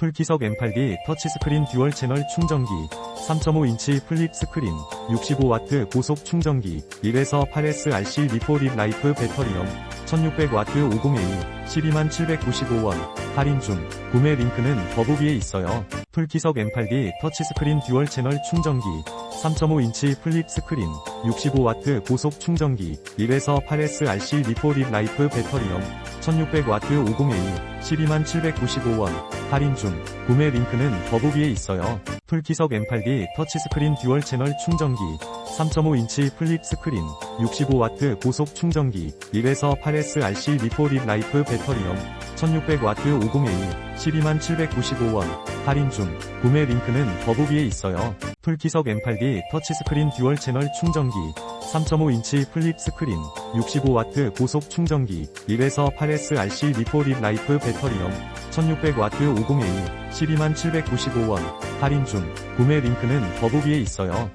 풀기석 M8D 터치스크린 듀얼 채널 충전기 3.5인치 플립 스크린 65W 고속 충전기 1에서 8S RC 리포 립 라이프 배터리형 1600W 50A 12795원 할인 중 구매 링크는 더보기에 있어요. 풀기석 M8D 터치스크린 듀얼 채널 충전기 3.5인치 플립 스크린 65W 고속 충전기 1에서 8S RC 리포 립 라이프 배터리형 1600W 50A 12795원 할인 중 구매 링크는 더보기에 있어요. 풀기석 M8D 터치스크린 듀얼 채널 충전기 3.5인치 플립 스크린 65W 고속 충전기 1에서 8S RC 리포립 라이프 배터리형 1600W 50A 12795원 할인 중 구매 링크는 더보기에 있어요. 풀기석 M8D 터치스크린 듀얼 채널 충전기 3.5인치 플립 스크린 65W 고속 충전기 1에서 8S RC 리포립 라이프 배터리형 1600W 50A 12795원 할인 중 구매 링크는 더보기에 있어요.